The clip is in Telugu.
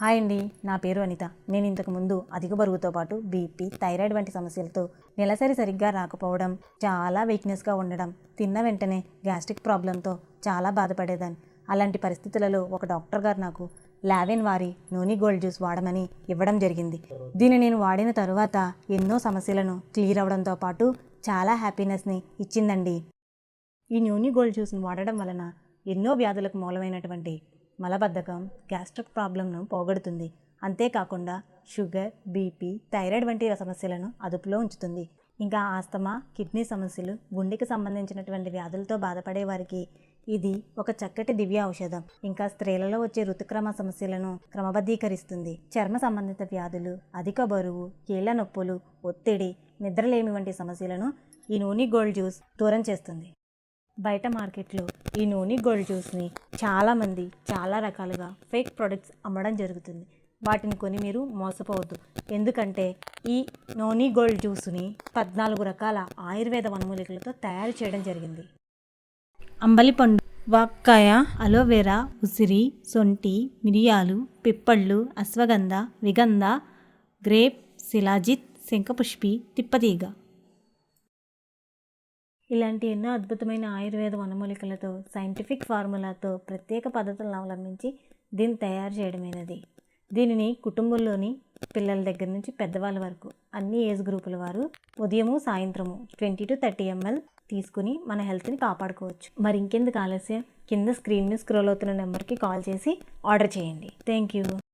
హాయ్ అండి నా పేరు అనిత. నేను ఇంతకు ముందు అధిక బరువుతో పాటు బీపీ థైరాయిడ్ వంటి సమస్యలతో నెలసరి సరిగ్గా రాకపోవడం చాలా వీక్నెస్గా ఉండడం తిన్న వెంటనే గ్యాస్ట్రిక్ ప్రాబ్లంతో చాలా బాధపడేదాన్ని. అలాంటి పరిస్థితులలో ఒక డాక్టర్ గారు నాకు లావెన్ వారి నూనె గోల్డ్ జ్యూస్ వాడమని ఇవ్వడం జరిగింది. దీన్ని నేను వాడిన తరువాత ఎన్నో సమస్యలను క్లియర్ అవడంతో పాటు చాలా హ్యాపీనెస్ని ఇచ్చిందండి. ఈ నూనె గోల్డ్ జ్యూస్ని వాడడం వలన ఎన్నో వ్యాధులకు మూలమైనటువంటి మలబద్ధకం గ్యాస్ట్రిక్ ప్రాబ్లంను పోగొడుతుంది. అంతేకాకుండా షుగర్ బీపీ థైరాయిడ్ వంటి సమస్యలను అదుపులో ఉంచుతుంది. ఇంకా ఆస్తమా కిడ్నీ సమస్యలు గుండెకి సంబంధించినటువంటి వ్యాధులతో బాధపడే వారికి ఇది ఒక చక్కటి దివ్య ఔషధం. ఇంకా స్త్రీలలో వచ్చే ఋతుక్రమ సమస్యలను క్రమబద్ధీకరిస్తుంది. చర్మ సంబంధిత వ్యాధులు అధిక బరువు కీళ్ళ నొప్పులు ఒత్తిడి నిద్రలేమి వంటి సమస్యలను ఈ నూనె గోల్డ్ జ్యూస్ దూరం చేస్తుంది. బయట మార్కెట్లో ఈ నూనె గోల్డ్ జ్యూస్ని చాలామంది చాలా రకాలుగా ఫేక్ ప్రొడక్ట్స్ అమ్మడం జరుగుతుంది. వాటిని కొని మీరు మోసపోవద్దు. ఎందుకంటే ఈ నూనె గోల్డ్ జ్యూస్ని పద్నాలుగు రకాల ఆయుర్వేద వనమూలికలతో తయారు చేయడం జరిగింది. అంబలిపండు వాక్కాయ అలోవెరా ఉసిరి సొంటి మిరియాలు పిప్పళ్ళు అశ్వగంధ విగంధ గ్రేప్ శిలాజిత్ శంఖపుష్పి తిప్పతీగ. ఇలాంటి ఎన్నో అద్భుతమైన ఆయుర్వేద వనమూలికలతో సైంటిఫిక్ ఫార్ములాతో ప్రత్యేక పద్ధతులను అవలంబించి దీన్ని తయారు చేయడమైనది. దీనిని కుటుంబంలోని పిల్లల దగ్గర నుంచి పెద్దవాళ్ళ వరకు అన్ని ఏజ్ గ్రూపుల వారు ఉదయము సాయంత్రము ట్వంటీ టు థర్టీ ఎంఎల్ తీసుకుని మన హెల్త్ని కాపాడుకోవచ్చు. మరి ఇంకెందుకు ఆలస్యం? కింద స్క్రీన్ మీద స్క్రోల్ అవుతున్న నెంబర్కి కాల్ చేసి ఆర్డర్ చేయండి. Thank you